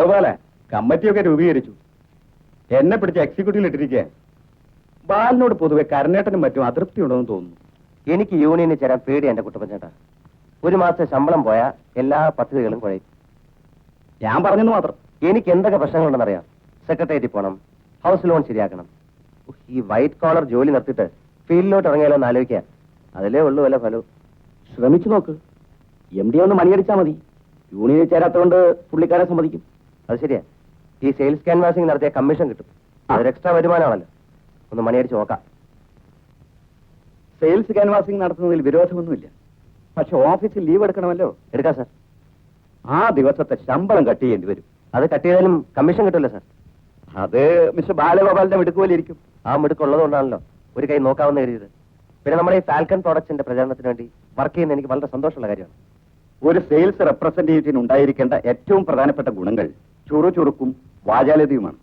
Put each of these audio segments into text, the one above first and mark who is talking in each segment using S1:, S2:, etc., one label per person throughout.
S1: ബാലഗോപാല കമ്മിറ്റിയൊക്കെ രൂപീകരിച്ചു. എന്നെ പിടിച്ച് എക്സിക്യൂട്ടീവിൽ ഇട്ടിരിക്കുക ബാലിനോട് പൊതുവെ കരനേട്ടനും മറ്റും അതൃപ്തി ഉണ്ടെന്ന് തോന്നുന്നു.
S2: എനിക്ക് യൂണിയനിൽ ചേരാൻ പേടി എന്റെ കുട്ടപ്പച്ചേട്ടാ. ഒരു മാസത്തെ ശമ്പളം പോയാൽ എല്ലാ പദ്ധതികളും കുഴയും.
S1: ഞാൻ പറഞ്ഞെന്ന് മാത്രം.
S2: എനിക്ക് എന്തൊക്കെ പ്രശ്നങ്ങളുണ്ടെന്നറിയാം സെക്രട്ടേറിയറ്റിൽ പോകണം ഹൗസ് ലോൺ ശരിയാക്കണം. ഈ വൈറ്റ് കോളർ ജോലി നിർത്തിയിട്ട് ഫീൽഡിലോട്ട് ഇറങ്ങിയാലോ എന്ന് ആലോചിക്കുക അതിലേ ഉള്ളൂ വല്ല ഫലവും.
S1: ശ്രമിച്ചു നോക്ക്. എം ഡി ഒന്ന് മണിയടിച്ചാൽ മതി. യൂണിയനിൽ ചേരാത്തതുകൊണ്ട് പുള്ളിക്കാരെ സമ്മതിക്കും.
S2: അത് ശരിയാ. ഈ സെയിൽസ് ക്യാൻവാസിംഗ് നടത്തിയ കമ്മീഷൻ കിട്ടും. അതൊരു എക്സ്ട്രാ വരുമാനമാണല്ലോ. ഒന്ന് മണിയടിച്ച് നോക്കാം.
S1: സെയിൽസ് ക്യാൻവാസിംഗ് നടത്തുന്നതിൽ വിരോധമൊന്നുമില്ല. പക്ഷെ ഓഫീസിൽ ലീവ് എടുക്കണമല്ലോ.
S2: എടുക്കാം സാർ
S1: ആ ദിവസത്തെ ശമ്പളം കട്ട് ചെയ്യേണ്ടി വരും.
S2: അത് കട്ട് ചെയ്താലും കമ്മീഷൻ കിട്ടില്ല സാർ
S1: അത് മിസ്റ്റർ ബാലഗോപാലിന്റെ മിടുക്കുപോലിരിക്കും
S2: ആ മിടുക്കുള്ളതുകൊണ്ടാണല്ലോ ഒരു കൈ നോക്കാവുന്ന കരുതിയത്. പിന്നെ നമ്മുടെ ഈ ഫാൽക്കൺ പ്രോഡക്ട്സിന്റെ പ്രചാരണത്തിന് വേണ്ടി വർക്ക് ചെയ്യുന്ന എനിക്ക് വളരെ സന്തോഷമുള്ള കാര്യമാണ്.
S1: ഒരു സെയിൽസ് റെപ്രസെന്റേറ്റീവിന് ഉണ്ടായിരിക്കേണ്ട ഏറ്റവും പ്രധാനപ്പെട്ട ഗുണങ്ങൾ ചുറുചുറുക്കും വാചാലതയുമാണ്.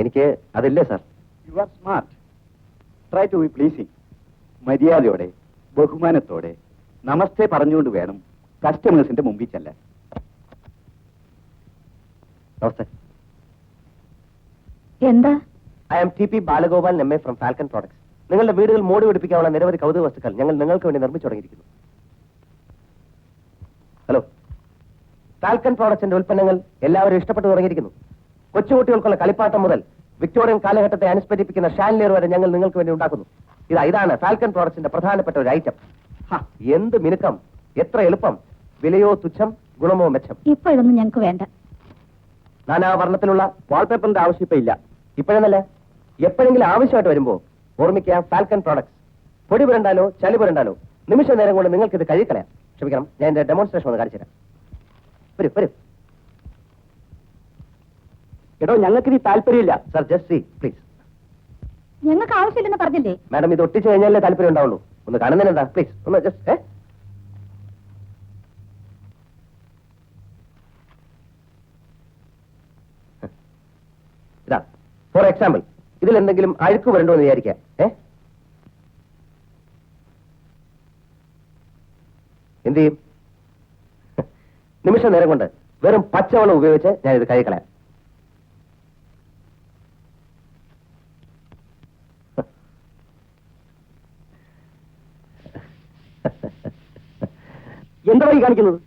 S2: എനിക്ക് അതില്ലേ sir?
S1: You are smart try to be pleasing മര്യാദയോടെ ബഹുമാനത്തോടെ നമസ്തേ പറഞ്ഞുകൊണ്ട് വേണം കസ്റ്റമേഴ്സിന്റെ മുമ്പിൽ ചെല്ലാൻ.
S2: നമസ്തേ.
S3: എന്താ?
S2: I M T P Balagopal M A from Falcon products നിങ്ങളുടെ വീടുകൾ മോടി പിടിപ്പിക്കാനുള്ള നിരവധി കൗതുക വസ്തുക്കൾ ഞങ്ങൾ നിങ്ങൾക്ക് വേണ്ടി നിർമ്മിച്ചു തുടങ്ങിയിരിക്കുന്നു. ഹലോ ഫാൽക്കൺ പ്രോഡക്ട്സിന്റെ ഉൽപ്പന്നങ്ങൾ എല്ലാവരും ഇഷ്ടപ്പെട്ടു തുടങ്ങിയിരിക്കുന്നു. കൊച്ചുകുട്ടികൾക്കുള്ള കളിപ്പാട്ടം മുതൽ വിക്ടോറിയൻ കാലഘട്ടത്തെ അനുസ്മരിപ്പിക്കുന്ന ഷാൻലിയർ വരെ ഞങ്ങൾ നിങ്ങൾക്ക് വേണ്ടി ഉണ്ടാക്കുന്നു. ഇതാ ഇതാണ് ഫാൽക്കൺ പ്രോഡക്ട്സിന്റെ പ്രധാനപ്പെട്ട ഒരു ഐറ്റം എന്ത് മിനുക്കം. എത്ര എളുപ്പം. വിലയോ തുച്ഛം ഗുണമോ മെച്ചം.
S3: ഇപ്പോഴൊന്നും ഞങ്ങൾക്ക് വേണ്ട.
S2: നാനാവർണത്തിലുള്ള
S1: വാൾപേപ്പറിന്റെ ആവശ്യം ഇപ്പൊ ഇല്ല.
S2: ഇപ്പോഴെന്നല്ല എപ്പോഴെങ്കിലും ആവശ്യമായിട്ട് വരുമ്പോ ഓർമ്മിക്കുക ഫാൽക്കൺ പ്രോഡക്ട്സ്. പൊടി പുരണ്ടാലോ ചളി പുരണ്ടാലോ നിമിഷ നേരം കൊണ്ട് നിങ്ങൾക്ക് ഇത് കഴുകളയാം ക്ഷമിക്കണം ഞാൻ എന്റെ ഡെമോൺസ്ട്രേഷൻ ഒന്ന് കാണിച്ചു തരാം വരൂ വരൂ.
S1: എടോ ഞങ്ങൾക്ക് ഇനി താല്പര്യമില്ല.
S2: സർ ജസ്റ്റ് പ്ലീസ്
S3: ഞങ്ങൾക്ക് ആവശ്യമില്ലെന്ന് പറഞ്ഞില്ലേ?
S2: മാഡം ഇത് ഒട്ടിച്ചു കഴിഞ്ഞാലേ താല്പര്യം ഉണ്ടാവുള്ളൂ. ഒന്ന് കാണുന്നതിന് എന്താ? പ്ലീസ് ഒന്ന് ജസ്റ്റ് ഇതാ ഫോർ എക്സാമ്പിൾ ഇതിൽ എന്തെങ്കിലും അഴുക്ക് വരണ്ടോ എന്ന് വിചാരിക്കാം ഏ? എന്ത് ചെയ്യും? നിമിഷ നേരം കൊണ്ട് വെറും പച്ചവെള്ളം ഉപയോഗിച്ച് ഞാൻ ഇത് കഴിക്കളയാം
S1: എന്താ ഈ കാണിക്കുന്നത്?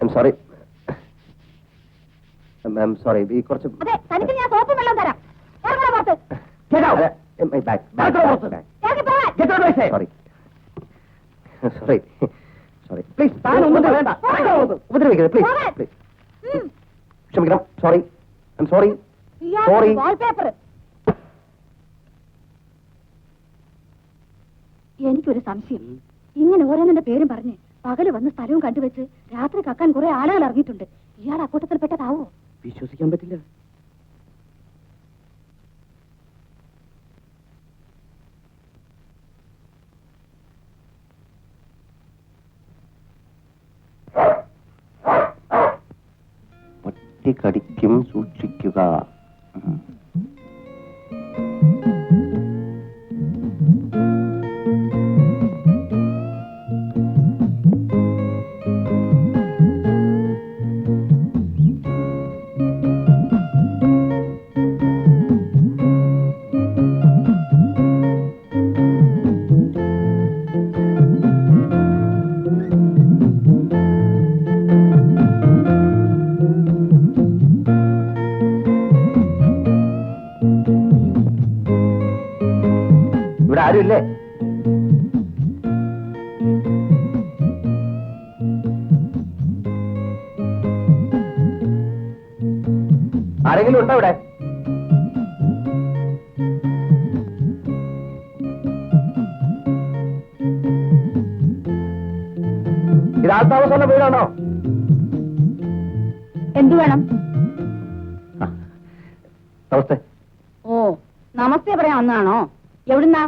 S2: ഐം സോറി സോറി ഈ കുറച്ച്
S3: അതെ തനിക്ക് ഞാൻ സോപ്പും വെള്ളം തരാം. ഇറങ്ങണ പുറത്ത്? ഇറങ്ങി പോകാൻ.
S2: സോറി സോറി സോറി പ്ലീസ്
S1: താനൊന്നും പറയണ്ട.
S2: ഉപദ്രവിക്കരുത്. പ്ലീസ്
S3: പോകാൻ.
S2: പ്ലീസ്
S3: ഉം.
S2: ക്ഷമിക്കണം. സോറി ഐം സോറി
S3: ഇയാൾക്ക്
S2: Sorry.
S3: വാൾപേപ്പർ എനിക്കൊരു സംശയം. ഇങ്ങനെ ഓരോന്നിന്റെ പേരും പറഞ്ഞ് പകൽ വന്ന് സ്ഥലവും കണ്ടുവെച്ച് രാത്രി കക്കാൻ കുറെ ആളുകൾ ഇറങ്ങിയിട്ടുണ്ട്. ഇയാൾ അക്കൂട്ടത്തിൽപ്പെട്ടതാവോ?
S1: വിശ്വസിക്കാൻ പറ്റില്ല.
S2: ആരെങ്കിലും ഉണ്ടോ ഇവിടെ ഇത് ആൾത്താമസമുള്ള വീടാണോ?
S3: എന്തു വേണം?
S2: നമസ്തേ.
S3: ഓ നമസ്തേ പറയാൻ വന്നതാണോ? എവിടുന്നാ?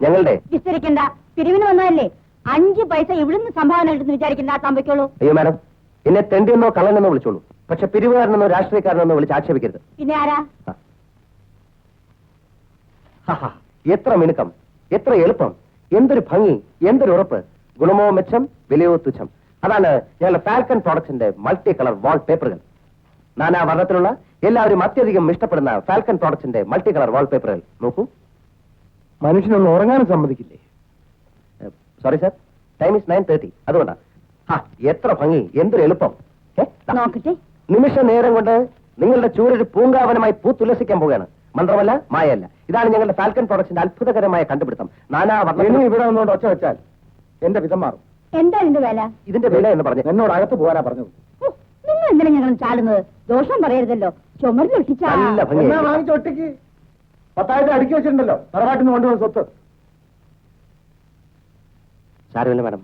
S2: ഞങ്ങളുടെ.
S3: വിസ്തരിക്കണ്ട. പിരിവിന് വന്നതല്ലേ? അഞ്ച് പൈസ ഇവിടുന്ന് സംഭാവന എടുത്ത് വിചാരിക്കണ്ട തമ്പയ്ക്കുള്ളൂ.
S2: അയ്യോ മാഡം. എന്നെ തെണ്ടിയെന്നോ കള്ളനെന്നോ വിളിച്ചോളൂ. പക്ഷെ പിരിവുകാരനെന്നോ രാഷ്ട്രീയക്കാരനെന്നോ വിളിച്ച് ആക്ഷേപിക്കരുത്.
S3: പിന്നെ ആരാ?
S2: എത്ര മിനുക്കം എത്ര എളുപ്പം എന്തൊരു ഭംഗി എന്തൊരു ഉറപ്പ്. ഗുണമോ മെച്ചം വിലയോ തുച്ഛം. അതാണ് ഞങ്ങളുടെ ഫാൽക്കൺ പ്രോഡക്ട്സിന്റെ മൾട്ടി കളർ വാൾ പേപ്പറുകൾ നാനാ വർണത്തിലുള്ള എല്ലാവരും അത്യധികം ഇഷ്ടപ്പെടുന്ന ഫാൽക്കൺ പ്രോഡക്ട്സിന്റെ മൾട്ടി കളർ വാൾ പേപ്പറുകൾ നോക്കൂ.
S4: മനുഷ്യനൊന്ന് ഉറങ്ങാനും സമ്മതിക്കില്ലേ?
S2: Sorry sir. Time is nine thirty. അതുകൊണ്ടാ. എത്ര ഭംഗി എന്തൊരു എളുപ്പം.
S3: നോക്കട്ടെ.
S2: നിമിഷ നേരം കൊണ്ട് നിങ്ങളുടെ ചൂരൊരു പൂങ്കാവനമായി പൂത്തുലസിക്കാൻ പോവുകയാണ്. മന്ത്രമല്ല മായല്ല ഇതാണ് ഞങ്ങളുടെ ഫാൽക്കൺ പ്രൊഡക്ഷന്റെ അത്ഭുതകരമായ കണ്ടുപിടുത്തം. നാനാ
S4: ഇനി
S2: വർണ
S4: ഇവിടെ നിന്നോണ്ട് ഒച്ച വെച്ചാൽ എന്റെ വിധം മാറും.
S3: എന്താ ഇതിന്റെ വില?
S2: ഇതിന്റെ വില എന്ന് പറഞ്ഞു
S4: എന്നോട് അകത്ത് പോകാനാ പറഞ്ഞത്.
S3: ഓ, നിങ്ങൾ എന്തിനാ ഞങ്ങൾ ചാടുന്നത്? ദോഷം പറയരുതല്ലോ. ചുമരിലൊട്ടിച്ചാ
S2: നല്ല ഭംഗി
S4: എന്നാ വാങ്ങിച്ച ഒറ്റയ്ക്ക് പത്തായിരം അടുക്കി വെച്ചിട്ടുണ്ടല്ലോ. തറവാട്ടിൽ നിന്ന് കൊണ്ടുവന്ന സ്വത്ത്.
S2: സാരമില്ല മാഡം.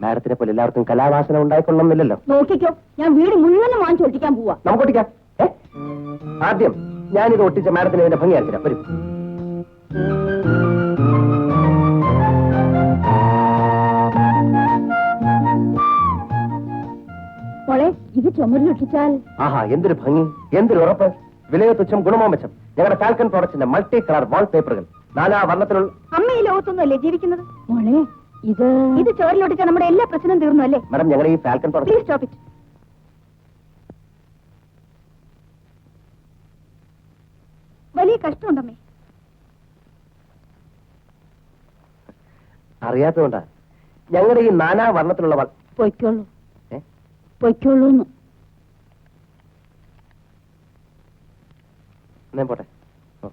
S2: മാഡത്തിനെ പോലെ എല്ലാവർക്കും കലാവാസന ഉണ്ടായിക്കൊള്ളുന്നില്ലല്ലോ
S3: നോക്കിക്കോ ഞാൻ വീട് മുഴുവനും വാങ്ങിച്ചു ഒട്ടിക്കാൻ പോവാ.
S2: നമുക്ക് ഒട്ടിക്കാം. ഏ? ആദ്യം ഞാനിത് ഒട്ടിച്ച മാഡത്തിന് ഇതിന്റെ ഭംഗി അയച്ചിരാം വരും.
S3: മോളെ ഇത് ചുമരിലൊട്ടിച്ചാൽ
S2: ആഹാ എന്തൊരു ഭംഗി. എന്തൊരു ഉറപ്പ്. വിലയോ തുച്ഛം ഗുണമോ മെച്ചം. ഞങ്ങളുടെ ഫാൽക്കൺ പ്രോഡക്ട്സിന്റെ മൾട്ടി കളർ വാൾ പേപ്പറുകൾ നാലാ വർണത്തിലുള്ള
S3: അമ്മ ഈ ലോകത്തൊന്നുമല്ലേ ജീവിക്കുന്നത്? മോളെ ഇത് ഇത് ചോരിലൊട്ടിച്ചാൽ നമ്മുടെ എല്ലാ പ്രശ്നവും തീർന്നു അല്ലേ?
S2: മാഡം ഞങ്ങൾ ഈ ഫാൽക്കൺ
S3: പ്ലീസ് സ്റ്റോപ്പ് ഇറ്റ് വലിയ കഷ്ടമുണ്ടമ്മേ.
S2: അറിയാത്തതുകൊണ്ടാ. ഞങ്ങളുടെ ഈ നാനാ വർണത്തിലുള്ള വൾ-
S3: പൊയ്ക്കോളൂ.
S2: ഏ?
S3: പൊയ്ക്കോളൂ
S2: എന്നാ പോട്ടെ. ഓ.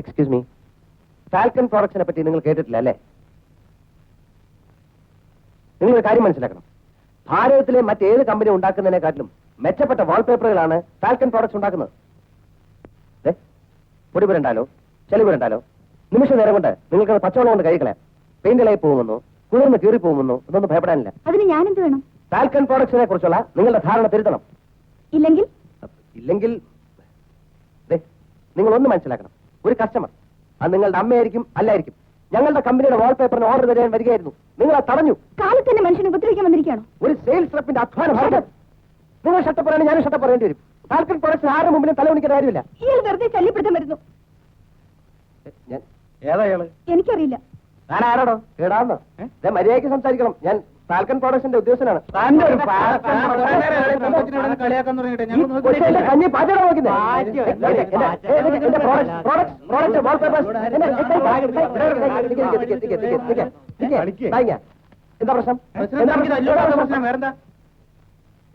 S2: എക്സ്ക്യൂസ് മീ ഫാൽക്കൺ പ്രൊഡക്ഷനെ പറ്റി നിങ്ങൾ കേട്ടിട്ടില്ല അല്ലേ? നിങ്ങൾ കാര്യം മനസ്സിലാക്കണം. ഭാരതത്തിലെ മറ്റേത് കമ്പനി ഉണ്ടാക്കുന്നതിനെക്കാട്ടിലും മെച്ചപ്പെട്ട വാൾപേപ്പറുകളാണ് ഫാൽക്കൺ പ്രോഡക്ട്സ് ഉണ്ടാക്കുന്നത്. പൊടി പുരണ്ടാലോ? ചെലവ് പുരണ്ടാലോ? നിമിഷ നേരം കൊണ്ട് നിങ്ങൾക്ക് പച്ചവെള്ളം കൊണ്ട് കഴിക്കളയാം പെയിന്റിലായി പോകുമെന്നോ കുളിർന്ന് കീറി പോകുമെന്നോ ഇതൊന്നും ഭയപ്പെടാനില്ല.
S3: അതിന് ഞാനെന്ത് വേണം?
S2: ഫാൽക്കൺ പ്രോഡക്ട്സിനെ കുറിച്ചുള്ള നിങ്ങളുടെ ധാരണ തിരുത്തണം.
S3: ഇല്ലെങ്കിൽ?
S2: ഇല്ലെങ്കിൽ നിങ്ങൾ ഒന്ന് മനസ്സിലാക്കണം. ഒരു കസ്റ്റമർ അത് നിങ്ങളുടെ അമ്മയായിരിക്കും അല്ലായിരിക്കും. ഞങ്ങളുടെ കമ്പനിയുടെ വാൾപേപ്പറിന് ഓർഡർ തരാൻ വരികയായിരുന്നു. നിങ്ങൾ അത് തടഞ്ഞു.
S3: കാലത്തിന്റെ മനുഷ്യനെ ഉപദ്രവിക്കാൻ വന്നിരിക്കുകയാണോ?
S2: ഒരു സെയിൽസ് റെപ്പിന്റെ അധ്വാനം ഭാഗം നിങ്ങൾ ഷട്ടപ്പ് പറയണേ ഞാനും ഷട്ടപ്പ് പറയേണ്ടി വരും. ഫാൽക്കൺ പ്രോഡക്ട്സ് ആരുടെ മുമ്പിലും തലവണിക്കുന്ന കാര്യമില്ല.
S3: ഇയാൾ വെറുതെ ശല്യപ്പെടുത്താൻ വരുന്നു.
S4: ഏതാ ഇയാൾ?
S3: എനിക്കറിയില്ല.
S2: ഞാൻ ആരാടോ? കേടാന്നോ? ഞാൻ മര്യാദയ്ക്ക് സംസാരിക്കണം. ഞാൻ ഫാൽക്കൺ പ്രൊഡക്ഷന്റെ ഉദ്യോഗസ്ഥനാണ്. കഞ്ഞി പാചകം. എന്താ പ്രശ്നം?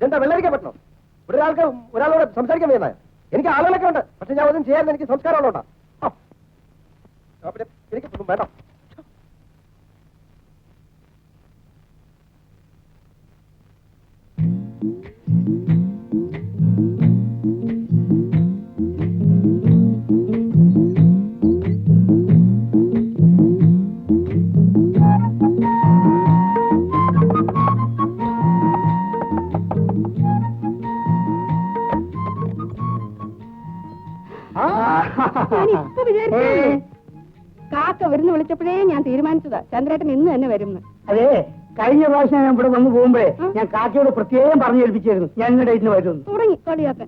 S2: എന്താ? വെള്ളരിക്കാൻ പറ്റണോ ഒരാൾക്ക് ഒരാളോട് സംസാരിക്കാൻ വേണ്ട എനിക്ക് ആളുകളൊക്കെ ഉണ്ട്. പക്ഷെ ഞാൻ ഒന്നും ചെയ്യാൻ എനിക്ക് സംസ്കാരമുള്ളോട്ടാ. എനിക്ക് വേണ്ട.
S3: ഇപ്പൊ വിചാരിച്ചേ കാക്ക വരുന്ന വിളിച്ചപ്പോഴേ ഞാൻ തീരുമാനിച്ചതാ. ചന്ദ്രേട്ടൻ ഇന്ന് തന്നെ വരുന്നു.
S4: അതെ കഴിഞ്ഞ പ്രാവശ്യം ഞാൻ ഇവിടെ വന്നു പോകുമ്പോഴേ ഞാൻ കാക്കയോട് പ്രത്യേകം പറഞ്ഞു ഏൽപ്പിച്ചായിരുന്നു ഞാൻ ഇന്ന് ഡേറ്റിന് വരുന്നു.
S3: തുടങ്ങി കളിയാക്കാൻ.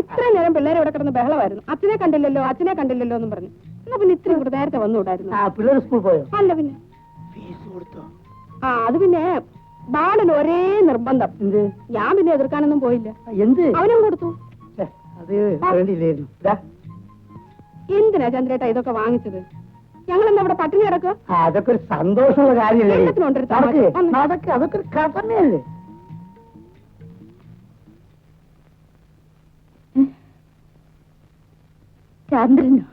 S3: ഇത്ര നേരം പിള്ളേരെ ഇവിടെ കിടന്ന് ബഹളമായിരുന്നു. അച്ഛനെ കണ്ടില്ലല്ലോ അച്ഛനെ കണ്ടില്ലല്ലോ എന്ന് പറഞ്ഞു. എന്നാ പിന്നെ ഇത്രയും കൂടെ നേരത്തെ വന്നുകൂടായിരുന്നു?
S4: പിള്ളേർ സ്കൂൾ പോയോ?
S3: അല്ല പിന്നെ. ആ അത് പിന്നെ ബാലന് ഒരേ നിർബന്ധം. ഞാൻ പിന്നെ എതിർക്കാനൊന്നും പോയില്ല.
S4: എന്ത്?
S3: അവനും കൊടുത്തു.
S4: അത് വേണ്ടിയില്ലായിരുന്നു.
S3: എന്തിനാ ചന്ദ്രേട്ട ഇതൊക്കെ വാങ്ങിച്ചത്? ഞങ്ങൾ എന്താ ഇവിടെ പട്ടിണി കിടക്കുക?
S4: ആ, അതൊക്കെ ഒരു സന്തോഷമുള്ള കാര്യമല്ലേ? അതൊക്കെ ഒരു
S3: ചന്ദ്രനോ?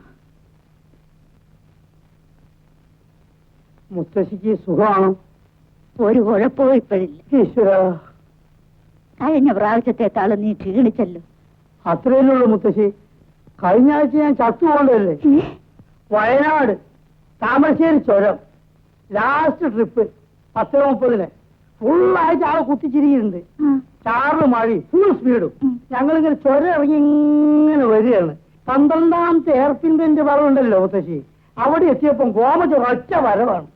S4: മുത്തശ്ശിക്ക് സുഖമാണോ?
S3: ഒരു കുഴപ്പവും ഇപ്പോഴില്ല.
S4: ഈശ്വര.
S3: കഴിഞ്ഞ പ്രാവശ്യത്തെക്കാളും നീ ക്ഷീണിച്ചല്ലോ.
S4: അത്രയല്ലുള്ളൂ മുത്തശ്ശി. കഴിഞ്ഞ ആഴ്ച ഞാൻ ചത്തുകൊണ്ടല്ലേ വയനാട് താമരശ്ശേരി ചുരം. ലാസ്റ്റ് ട്രിപ്പ് പത്ത് മുപ്പതിന്. ഫുള്ളായിട്ട് ആളെ കുത്തിച്ചിരിക്കുന്നുണ്ട്. ചാറ് മഴയും ഫുൾ സ്പീഡും. ഞങ്ങളിങ്ങനെ ചുരം ഇറങ്ങി ഇങ്ങനെ വരികയാണ്. പന്ത്രണ്ടാമത്തെ എയർപിൻ ബെഞ്ച് വളവുണ്ടല്ലോ മുത്തശ്ശി. അവിടെ എത്തിയപ്പം ഗോമജ ഒറ്റ വരവാണ്.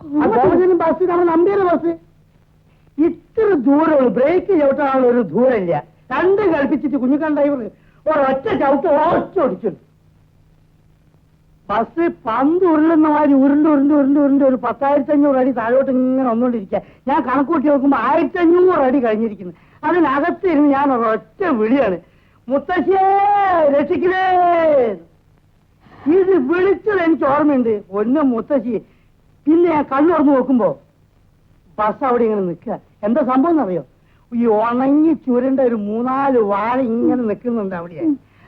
S4: ഗോമജനും ബസ്? നമ്മുടെ ഇത്ര ദൂരമുള്ളൂ ബ്രേക്ക് ചവിട്ടാനുള്ള ഒരു ദൂരമില്ല. രണ്ട് കളിപ്പിച്ചിട്ട് കുഞ്ഞുക്കാൻ ഡ്രൈവർ ഒരൊറ്റ ചവിട്ട് ഒറ്റ ഓടിച്ചു ബസ് പന്ത് ഉരുളുന്ന മാതിരി ഉരുണ്ട് ഉരുണ്ട് ഉരുണ്ട് ഉരുണ്ട് ഒരു പത്തായിരത്തി അഞ്ഞൂറ് അടി താഴോട്ട് ഇങ്ങനെ വന്നുകൊണ്ടിരിക്കുക. ഞാൻ കണക്കൂട്ടി നോക്കുമ്പോൾ ആയിരത്തി അഞ്ഞൂറ് അടി കഴിഞ്ഞിരിക്കുന്നു. അതിനകത്ത് ഇരുന്ന് ഞാൻ ഒരൊറ്റ വിളിയാണ്. മുത്തശ്ശേ രക്ഷിക്കണേ. ഇത് വിളിച്ചത് എനിക്ക് ഓർമ്മയുണ്ട്. ഒന്ന് മുത്തശ്ശി പിന്നെ ഞാൻ കണ്ണു തുറന്ന് നോക്കുമ്പോ ബസ് അവിടെ ഇങ്ങനെ നിൽക്കുക. എന്താ സംഭവം എന്നറിയോ? ഈ ഉണങ്ങി ചുരണ്ട ഒരു മൂന്നാൽ വാഴ ഇങ്ങനെ നിൽക്കുന്നുണ്ട് അവിടെ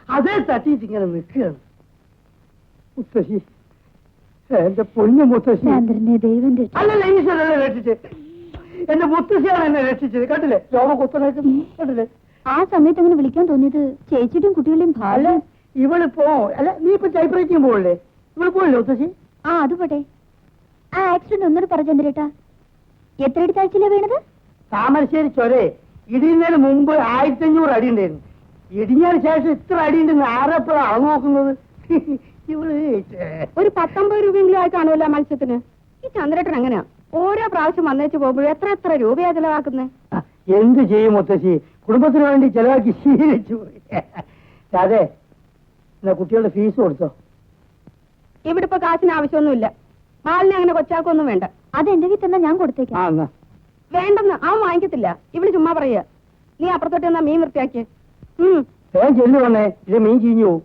S4: അതേ തട്ടിയിട്ട് ഇങ്ങനെ നിൽക്കുകയാണ്. മുത്തശ്ശി എന്റെ പൊന്നു മുത്തശ്ശി.
S3: ചന്ദ്രനെ ദൈവം രക്ഷിച്ചു.
S4: അല്ലല്ല ഈശ്വരനെ രക്ഷിച്ച്? എന്റെ മുത്തശ്ശിയാണ് എന്നെ രക്ഷിച്ചത്. കണ്ടില്ലേ? ലോക കുത്തനായിട്ട് കണ്ടില്ലേ?
S3: ആ സമയത്ത് അങ്ങനെ വിളിക്കാൻ തോന്നിയത് ചേച്ചിയുടെയും കുട്ടികളുടെയും
S4: അല്ല
S3: ഇവൾ
S4: പോ അല്ല നീ ഇപ്പൊ ടൈപ്പ് റൈറ്റിംഗ് പോകല്ലേ ഇവൾ പോയില്ലേ മുത്തശ്ശി?
S3: ആ അത് പോട്ടെ ആ ആക്സിഡന്റ് ഒന്നുകൂടെ പറഞ്ഞു ചന്ദ്രേട്ടാ എത്ര അടി താഴ്ചയിലാ വീണത്?
S4: താമരശ്ശേരി ചൊരേ ഇടിയുന്നതിന് മുമ്പ് ആയിരത്തി അഞ്ഞൂറ് അടി ഉണ്ടായിരുന്നു. ഇടിഞ്ഞതിന് ശേഷം ഇത്ര അടി ഉണ്ടെന്ന് ആരെപ്പോഴാണ് അളവ് നോക്കുന്നത് ഇവൾ
S5: ഒരു പത്തൊമ്പത് രൂപയെങ്കിലും ആയി കാണുമല്ലോ ആ മത്സ്യത്തിന്. ഈ ചന്ദ്രേട്ടൻ എങ്ങനെയാ? ഓരോ പ്രാവശ്യം വന്നേച്ച് പോകുമ്പോഴും എത്ര എത്ര രൂപയാ ചെലവാക്കുന്നത്?
S4: എന്ത് ചെയ്യും മുത്തശ്ശി? കുടുംബത്തിന് വേണ്ടി ചെലവാക്കി ശീലിച്ചു അതെ എന്നാ കുട്ടികളുടെ ഫീസ് കൊടുത്തോ?
S5: ഇവിടെ ഇപ്പൊ കാശിന് ആവശ്യമൊന്നുമില്ല. മാലിനെ അങ്ങനെ കൊച്ചാക്കൊന്നും വേണ്ട
S3: അത് എന്റെ വീട്ടിൽ തന്നാ ഞാൻ കൊടുത്തേക്കാം
S5: വേണ്ടെന്ന് അവൻ വാങ്ങിക്കത്തില്ല ഇവിടെ ചുമ്മാ പറയുക നീ അപ്പുറത്തോട്ട് എന്നാ മീൻ വൃത്തിയാക്കിയേ
S4: വേഗം ചെല്ലു വന്നേ ഇത് മീൻ ചീഞ്ഞു പോവും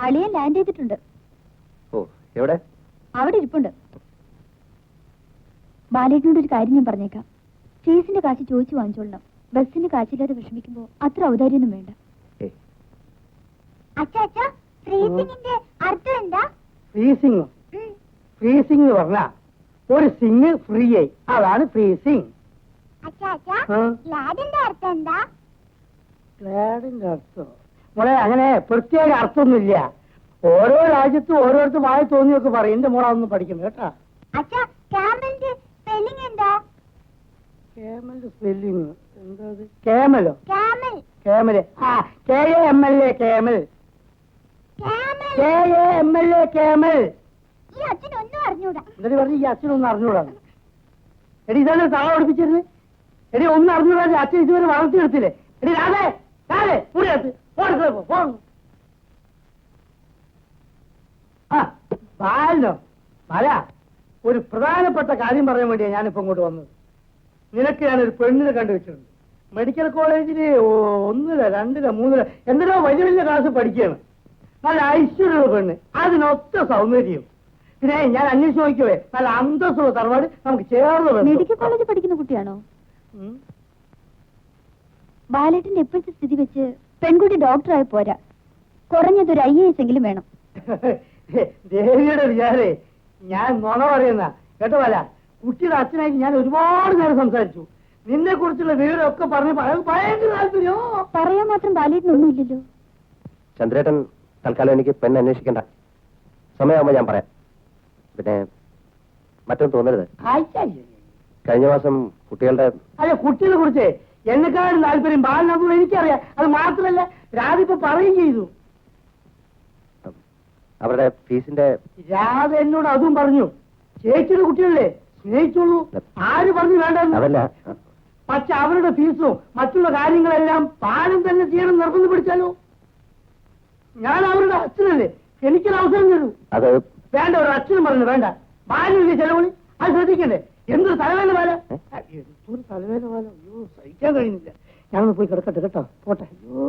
S3: അളിയൻ ലാൻഡ് ചെയ്തിട്ടുണ്ട്.
S2: ഓ എവിടെ?
S3: അവിടെ ഇരിപ്പുണ്ട്. ബാലേട്ടനോട് ഒരു കാര്യം ഞാൻ പറഞ്ഞേക്കാം. ഫീസിന്റെ കാശ് ചോദിച്ചു വാങ്ങിച്ചോളണം. ബസ്സിന്റെ കാശില്ലാതെ വിഷമിക്കുമ്പോ അത്ര ഔദാര്യൊന്നും വേണ്ട. ഫ്രീസിംഗ്
S4: ഫ്രീസിങ് എന്ന് പറഞ്ഞാ ഒരു സിങ് ഫ്രീ ആയി അതാണ് ഫ്രീസിങ്
S3: ലാഡിന്റെ അർത്ഥം എന്താ?
S4: ഗ്ലാഡിന്റെ അർത്ഥം. മോളെ അങ്ങനെ പ്രത്യേക അർത്ഥമൊന്നുമില്ല. ഓരോ രാജ്യത്തും ഓരോരുത്തർ വായി തോന്നിയൊക്കെ പറയും. എന്റെ മോളെ അതൊന്നും പഠിക്കണം കേട്ടാ? സ്പെല്ലിങ് എന്താ? കേമലോ കേമൽ ആ K A M L A camel
S3: camel
S4: K A M L A camel എന്നിട്ട് പറഞ്ഞു ഈ അച്ഛനൊന്നും അറിഞ്ഞൂടാണ് എടി ഇതാണ് തള പഠിപ്പിച്ചിരുന്നത് എടി ഒന്നും അറിഞ്ഞൂടാ. അച്ഛൻ ഇതുവരെ വളർത്തിയെടുത്തില്ലേ? എടി രാധേ രാധേ മുറിയത്ത് ഫോൺ ആ ബാലോ ബാല ഒരു പ്രധാനപ്പെട്ട കാര്യം പറയാൻ വേണ്ടിയാണ് ഞാനിപ്പോ ഇങ്ങോട്ട് വന്നത്. നിനക്ക് ഒരു പെണ്ണിനെ കണ്ടുവച്ചിട്ടുണ്ട്. മെഡിക്കൽ കോളേജിൽ ഒ- ഒന്നില രണ്ടില മൂന്നില എന്തിനോ വലിയ വലിയ ക്ലാസ് പഠിക്കുകയാണ്. നല്ല ഐശ്വര്യമുള്ള പെണ്ണ്. അതിനൊത്ത സൗന്ദര്യം. പിന്നെ ഞാൻ അന്വേഷിച്ച് നോക്കിയേ നല്ല അന്തസ്സുള്ള തറവാട് നമുക്ക് ചേർന്ന്
S3: മെഡിക്കൽ കോളേജിൽ പഠിക്കുന്ന കുട്ടിയാണോ?
S4: ബാലേട്ടിന്റെ
S3: ബാലേട്ടന്റെ ഇപ്പോഴത്തെ സ്ഥിതി വെച്ച് പെൺകുട്ടി ഡോക്ടറായി പോരാ. കുറഞ്ഞതൊരു ഐ എസ് എങ്കിലും വേണം.
S4: ദേവിയുടെ വിചാരേ ഞാൻ നുണ പറയുന്ന കേട്ടോ വല കുട്ടിയുടെ അച്ഛനായിട്ട് ഞാൻ ഒരുപാട് നേരം സംസാരിച്ചു. നിന്നെ കുറിച്ചുള്ള വിവരമൊക്കെ പറഞ്ഞ് ഭയ- ഭയങ്കര താല്പര്യോ
S3: പറയാൻ മാത്രം ബാലേട്ടനൊന്നും ഇല്ലല്ലോ
S2: ചന്ദ്രേട്ടൻ തൽക്കാലം എനിക്ക് പെണ്ണ് അന്വേഷിക്കണ്ട. സമയമാകുമ്പോ ഞാൻ പറയാം. പിന്നെ മറ്റൊന്നും തോന്നരുത്. കഴിഞ്ഞ മാസം കുട്ടികളുടെ
S4: അതെ കുട്ടികളെ കുറിച്ച് എന്നെക്കാളും താല്പര്യം ബാലനാഥ് എനിക്കറിയാം. അത് മാത്രമല്ല രാധ ഇപ്പൊ പറയുകയും ചെയ്തു.
S2: അവരുടെ ഫീസിന്റെ
S4: രാധ എന്നോട് അതും പറഞ്ഞു. ചേച്ചിയുടെ കുട്ടികളല്ലേ സ്നേഹിച്ചോളൂ. ആര് പറഞ്ഞു വേണ്ടെന്ന്?
S2: അതല്ല.
S4: പക്ഷെ അവരുടെ ഫീസും മറ്റുള്ള കാര്യങ്ങളെല്ലാം പാലം തന്നെ ചെയ്യണം നിർബന്ധം പിടിച്ചാലോ? ഞാൻ അവരുടെ അച്ഛനല്ലേ. എനിക്കൊരു അവസരം തരൂ.
S2: അത്
S4: വേണ്ട ഒരു അച്ഛനും പറഞ്ഞു വേണ്ട. ബാലില്ലേ ചെലവളി അത് ശ്രദ്ധിക്കണ്ടേ? എന്തൊരു തലവേദന പോലെ എന്തൊരു തലവേദന പോലെ അയ്യോ സഹിക്കാൻ കഴിയുന്നില്ല. ഞാനൊന്ന് പോയി കിടക്കട്ടെ കേട്ടോ. പോട്ടെ. അയ്യോ.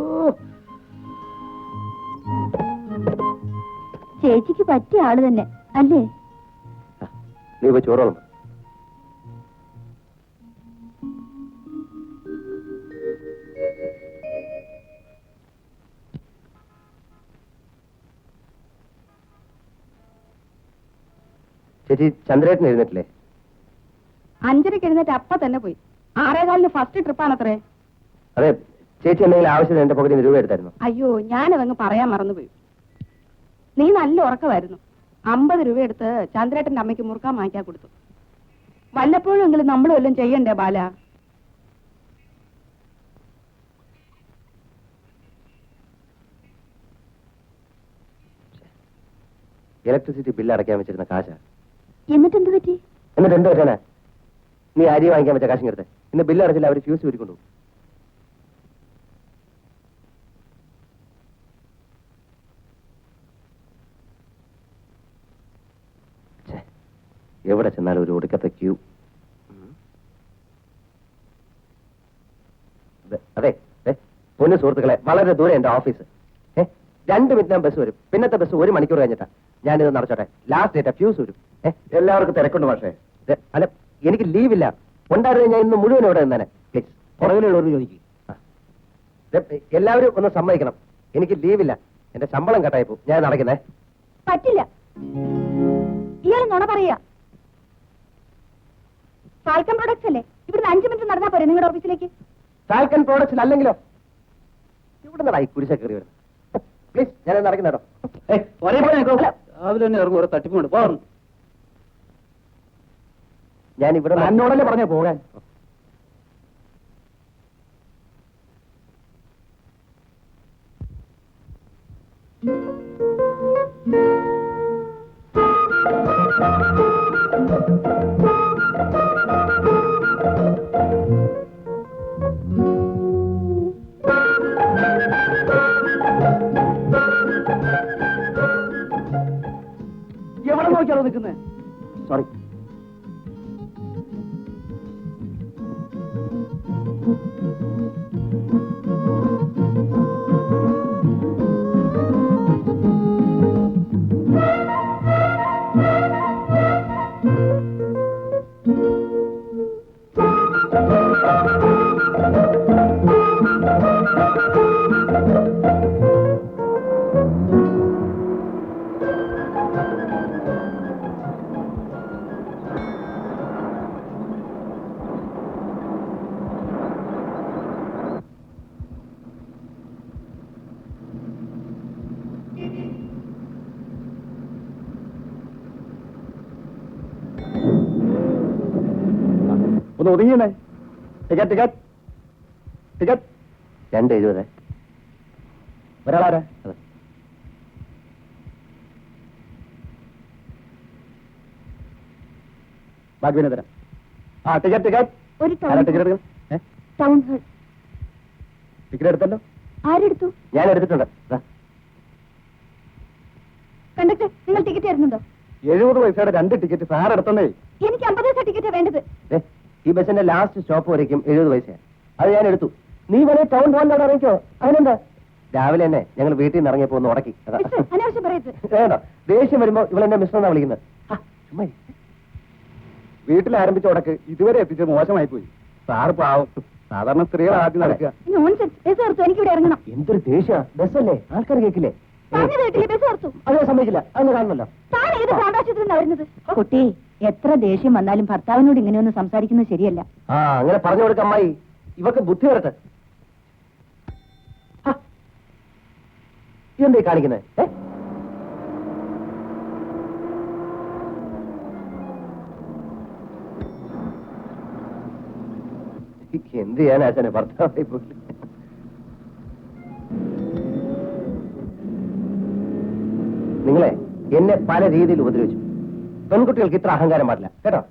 S3: ചേച്ചിക്ക് പറ്റിയ ആൾ തന്നെ അല്ലേ?
S2: നീ പോയി ചോറോളം. ചേച്ചി ചന്ദ്രേട്ടൻ എഴുന്നേറ്റില്ലേ?
S5: അഞ്ചരക്ക് എഴുന്നേറ്റ് അപ്പ തന്നെ പോയി. ആറേകാലിന് ഫസ്റ്റ് ട്രിപ്പാണത്രേ
S2: അതെ ചേച്ചി എന്തെങ്കിലും ആവശ്യത്തിന് എന്റെ പകുതി രൂപ എടുത്തായിരുന്നു?
S5: അയ്യോ ഞാനതങ്ങ് പറയാൻ മറന്നുപോയി നീ നല്ല ഉറക്കമായിരുന്നു. അമ്പത് രൂപ എടുത്ത് ചന്ദ്രേട്ടന്റെ അമ്മയ്ക്ക് മുറുക്കാൻ വാങ്ങിക്കാൻ കൊടുത്തു. വല്ലപ്പോഴും എങ്കിലും നമ്മൾ വല്ലതും ചെയ്യണ്ടേ ബാല?
S2: ഇലക്ട്രിസിറ്റി ബില്ല് അടയ്ക്കാൻ വെച്ചിരുന്ന കാശ.
S3: എന്നിട്ട് എന്ത് പറ്റി?
S2: എന്നിട്ട് എന്ത് പറ്റാനാ? നീ അരി വാങ്ങിക്കാൻ വെച്ച കാശ് കരുത്തെ ഇന്ന് ബില്ല് അടച്ചില്ല അവർ ഫ്യൂസ് ഊരിക്കൊണ്ടു എവിടെ ചെന്നാലും ഒരു ഒടുക്കത്തെ ക്യൂ അതെ പൊന്നു സുഹൃത്തുക്കളെ വളരെ ദൂരെ എന്റെ ഓഫീസ് രണ്ട് മിനിറ്റിനാൻ ബസ് വരും. പിന്നത്തെ ബസ് ഒരു മണിക്കൂർ കഴിഞ്ഞിട്ടാ. ഞാനിത് നടച്ചോട്ടെ. ലാസ്റ്റ് ഡേറ്റ് ഫ്യൂസ് വരും.
S1: എല്ലാവർക്കും തിരക്കുണ്ട് പക്ഷേ
S2: അല്ല എനിക്ക് ലീവില്ല. ഉണ്ടായിരുന്നു ഞാൻ ഇന്ന് മുഴുവൻ ഇവിടെ നിന്നേനെ പ്ലീസ്
S4: പുറകിലുള്ളവർ ചോദിക്കും.
S2: എല്ലാവരും ഒന്ന് സമ്മതിക്കണം. എനിക്ക് ലീവില്ല. എന്റെ ശമ്പളം കട്ടായി പോകും ഞാൻ നടക്കുന്നേ.
S3: പറ്റില്ല. ഇയാൾ നുണ പറയാ ഫാൽക്കൺ പ്രൊഡക്ട്സ് അല്ലേ? ഇവിടുന്ന് അഞ്ചു മിനിറ്റ് നടന്നാ പോരെ നിങ്ങളുടെ ഓഫീസിലേക്ക്?
S2: ഫാൽക്കൺ പ്രൊഡക്ട്സ് അല്ലെങ്കിലോ? ഇവിടെ നിന്നായി കുരിശ കയറി വരുന്നത് പ്ലീസ് ഞാൻ നടക്കുന്ന കേട്ടോ
S1: രാവിലെ തന്നെ ഇറങ്ങും. ഓരോ തട്ടിപ്പുണ്ട് പോകാം
S2: ഞാൻ ഇവിടെ
S1: എന്നോടല്ലേ പറഞ്ഞ പോകാൻ? എവിടെ നോക്കിയാണോ നിൽക്കുന്നത്
S2: സോറി
S1: ഒന്ന് ഒതുങ്ങിയേ ടിക്കറ്റ് ടിക്കറ്റ് ടിക്കറ്റ്
S2: രണ്ട് എഴുപത്.
S1: ഒരാളാരാ. ബാക്കി തരാം. ആ ടിക്കറ്റ് ടിക്കറ്റ്
S3: ഒരു
S1: ടിക്കറ്റ്
S3: ടൗൺ ഹാൾ
S1: ടിക്കറ്റ് എടുത്തല്ലോ.
S3: ആരെടുത്തു?
S2: ഞാൻ എടുത്തിട്ടുണ്ട്.
S3: കണ്ടക്ടർ നിങ്ങൾ ടിക്കറ്റ് തരുന്നുണ്ടോ?
S1: എഴുപത് പൈസയുടെ രണ്ട് ടിക്കറ്റ് സാർ എടുത്തേ
S3: എനിക്ക് അമ്പത് പൈസ ടിക്കറ്റ് വേണ്ടത്.
S2: ഈ ബസ്സിന്റെ ലാസ്റ്റ് സ്റ്റോപ്പ് വരയ്ക്കും എഴുപത് പൈസയാണ് അത് ഞാൻ എടുത്തു. നീ വേണേ ടൗൺ പോകാൻ അറിയിക്കോ? അതിനെന്താ? രാവിലെ തന്നെ ഞങ്ങൾ വീട്ടിൽ നിന്ന് ഇറങ്ങിയപ്പോ ഒന്ന് ഉടക്കി. വേണോ ദേഷ്യം വരുമ്പോ ഇവളെന്നെ മിസ്റ്റർ എന്നാ വിളിക്കുന്നത്.
S1: വീട്ടിൽ ആരംഭിച്ച ഉടക്ക് ഇതുവരെ എത്തിച്ചത് മോശമായി പോയി സാറ് പാവം. സാധാരണ സ്ത്രീകൾ ആദ്യം നടക്കുക.
S2: എന്തൊരു ദേഷ്യ. ബസ്സല്ലേ? ആൾക്കാർ കേൾക്കില്ലേ അതെ സമ്മതിക്കില്ല. അതൊന്നും
S3: കാണുന്നല്ലോ കുട്ടി എത്ര ദേഷ്യം വന്നാലും ഭർത്താവിനോട് ഇങ്ങനെയൊന്നും സംസാരിക്കുന്നത് ശരിയല്ല.
S2: ആ അങ്ങനെ പറഞ്ഞു കൊടുക്ക അമ്മായി. ഇവക്ക് ബുദ്ധി വരട്ടെ. ഇതെന്തേ കാണിക്കുന്നത് എന്ത് ചെയ്യാൻ ആശാനെ ഭർത്താവായി പോയി നിങ്ങളെ എന്നെ പല രീതിയിൽ ഉപദ്രവിച്ചു. പെൺകുട്ടികൾക്ക് ഇത്ര അഹങ്കാരം പാടില്ല കേട്ടോ